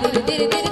dir dir dir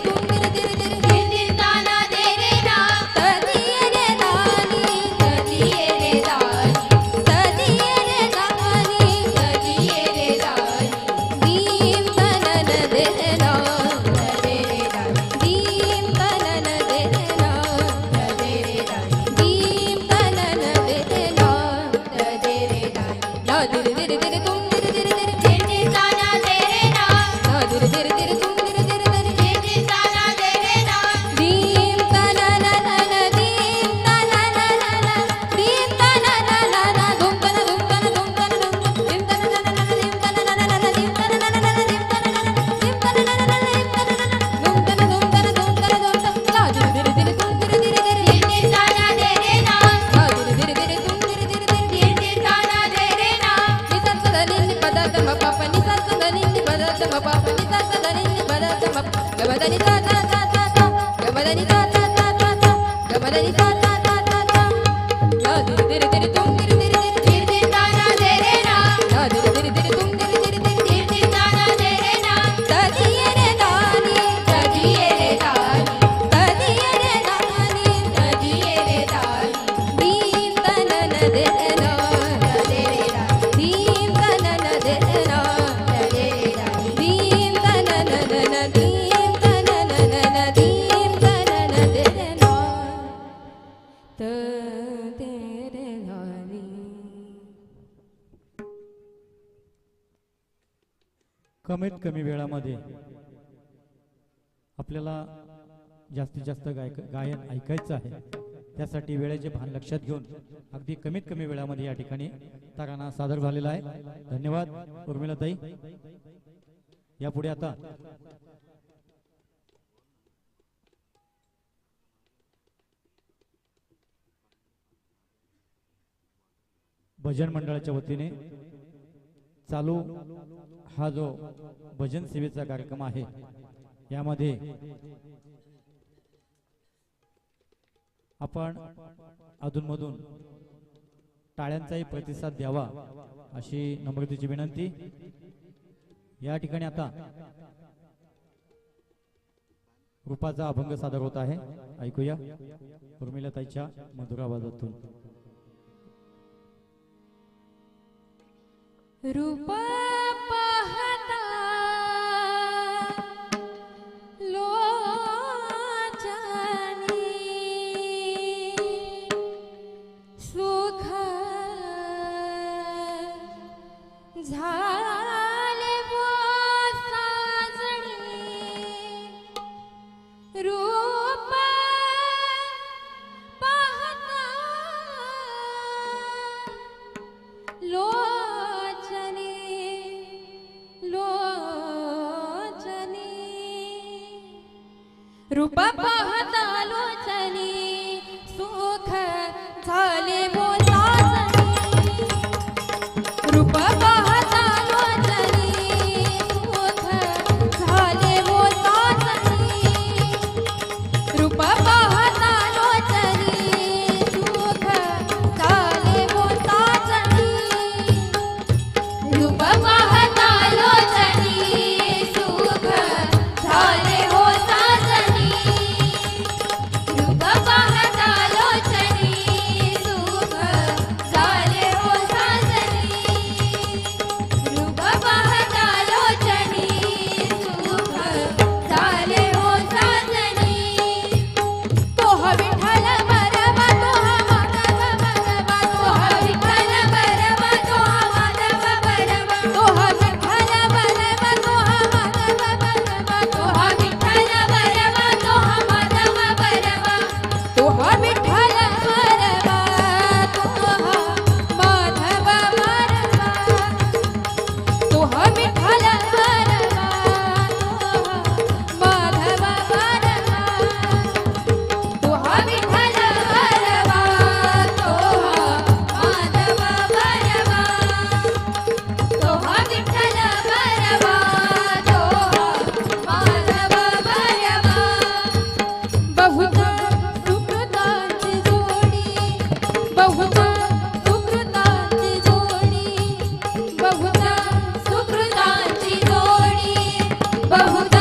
कमीत कमी वेळामध्ये आपल्याला जास्तीत जास्त गायक गायन ऐकायचं आहे. त्यासाठी वेळेचे भान लक्षात घेऊन अगदी कमीत कमी वेळामध्ये या ठिकाणी तराना सादर झालेला आहे. धन्यवाद उर्मिलाताई यापुढे आता भजन मंडळाच्या वतीने चालू हा जो भजन सेवेचा कार्यक्रम आहे यामध्ये आपण अधूनमधून टाळ्यांचाही प्रतिसाद द्यावा अशी नम्रतेची विनंती. या ठिकाणी आता रूपाचा अभंग सादर होत आहे. ऐकूया. उर्मिलताईच्या मधुरावाजातून रूप पाहता लोचनी सुख झाले साजणी रूप 保 护